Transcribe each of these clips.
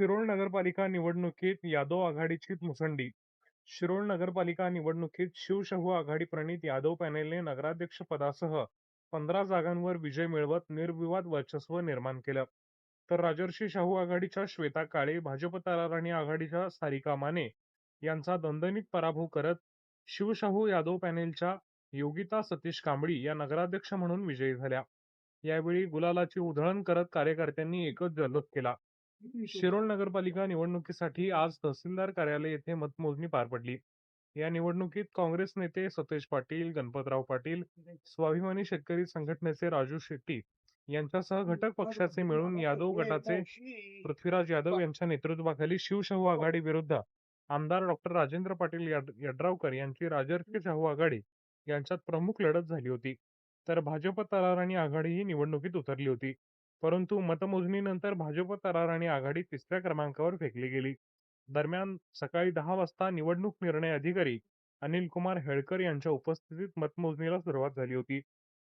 शिरोळ नगरपालिका निवडणुकीत यादव आघाडीची मुसंडी. शिरोळ नगरपालिका निवडणुकीत शिवशाहू आघाडी प्रणित यादव पॅनेलने नगराध्यक्षपदासह पंधरा जागांवर विजय मिळवत निर्विवाद वर्चस्व निर्माण केलं. तर राजर्षी शाहू आघाडीच्या श्वेता काळे भाजप ताराराणी आघाडीच्या सारिका माने यांचा दणदणीत पराभव करत शिवशाहू यादव पॅनेलच्या योगिता सतीश कांबळी या नगराध्यक्ष म्हणून विजयी झाल्या. यावेळी गुलालाची उधळण करत कार्यकर्त्यांनी एकच जल्लोष केला. शिरोळ नगरपालिका निवडणुकीसाठी आज तहसीलदार कार्यालय येथे मतमोजणी पार पडली. या निवडणुकीत काँग्रेस नेते सतेज पाटील गणपतराव पाटील स्वाभिमानी शेतकरी संघटनेचे राजू शेट्टी यांच्यासह घटक पक्षाचे मिळून यादव गटाचे पृथ्वीराज यादव यांच्या नेतृत्वाखाली शिवशाहू आघाडी विरुद्ध आमदार डॉक्टर राजेंद्र पाटील याड- यड्रावकर यांची राजर्षी शाहू आघाडी यांच्यात प्रमुख लढत झाली होती. तर भाजप तराराणी आघाडी ही निवडणुकीत उतरली होती. परंतु मतमोजणीनंतर भाजप तराराणी आघाडी तिसऱ्या क्रमांकावर फेकली गेली. दरम्यान सकाळी दहा वाजता निवडणूक निर्णय अधिकारी अनिल कुमार हेळकर यांच्या उपस्थितीत मतमोजणीला सुरुवात झाली होती.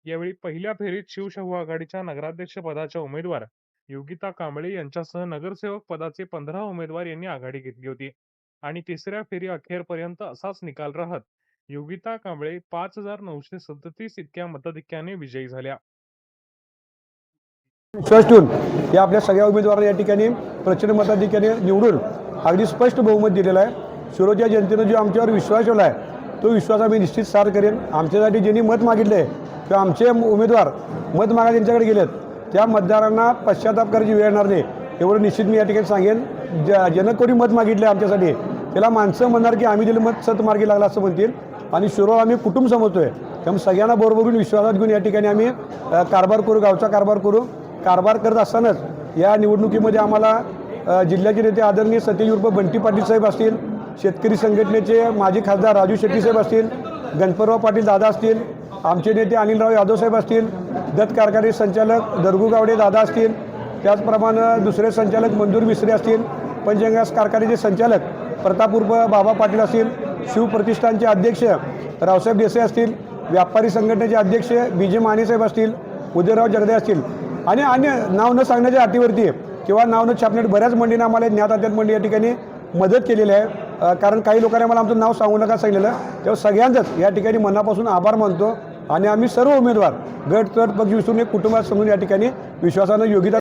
यावेळी पहिल्या फेरीत शिवशाहू आघाडीच्या नगराध्यक्ष पदाच्या उमेदवार योगिता कांबळे यांच्यासह नगरसेवक पदाचे पंधरा उमेदवार यांनी आघाडी घेतली होती. आणि तिसऱ्या फेरी अखेरपर्यंत असाच निकाल राहत योगिता कांबळे पाच हजार नऊशे सदतीस इतक्या मताधिक्याने विजयी झाल्या. विश्वास ठेवून या आपल्या सगळ्या उमेदवारांना या ठिकाणी प्रचंड मताधिक्याने निवडून अगदी स्पष्ट बहुमत दिलेलं आहे. शिरोच्या जनतेनं जो आमच्यावर विश्वास ठेवला आहे तो विश्वास आम्ही निश्चित सार करेन. आमच्यासाठी ज्यांनी मत मागितले आहे किंवा आमचे उमेदवार मत मागा त्यांच्याकडे गेलेत त्या मतदारांना पश्चाताप करायची वेळ येणार नाही एवढं निश्चित मी या ठिकाणी सांगेन. ज्या ज्यानं कोणी मत मागितलं आहे आमच्यासाठी त्याला माणसं म्हणणार की आम्ही दिलं मत सतमार्गी लागला असं म्हणतील. आणि शिरोळ आम्ही कुटुंब समजतो आहे त्यामुळे सगळ्यांना बरोबरून विश्वासात घेऊन या ठिकाणी आम्ही कारभार करू गावचा कारभार करू. कारभार करत असतानाच या निवडणुकीमध्ये आम्हाला जिल्ह्याचे नेते आदरणीय सतीश उर्फ बंटी पाटील साहेब असतील शेतकरी संघटनेचे माजी खासदार राजू शेट्टी साहेब असतील गणपतराव पाटील दादा असतील आमचे नेते अनिलराव यादव साहेब असतील दत्त कारखाने संचालक दरगू गावडे दादा असतील त्याचप्रमाणे दुसरे संचालक मंजूर मिस्त्री असतील पंचगास कारखान्याचे संचालक प्रताप उर्फ बाबा पाटील असतील शिवप्रतिष्ठानचे अध्यक्ष रावसाहेब देसाई असतील व्यापारी संघटनेचे अध्यक्ष बी जे मानेसाहेब असतील उदयराव जगदे असतील आणि अन्य नाव न सांगण्याच्या अटीवरती किंवा नाव न छापण्यात बऱ्याच मंडळींना आम्हाला ज्ञात अज्ञात मंडळी या ठिकाणी मदत केलेली आहे. कारण काही लोकांनी आम्हाला आमचं नाव सांगू नका सांगितलेलं. तेव्हा सगळ्यांचंच या ठिकाणी मनापासून आभार मानतो आणि आम्ही सर्व उमेदवार गट तट पक्ष विसरून एक कुटुंबात समजून या ठिकाणी विश्वासानं योगिता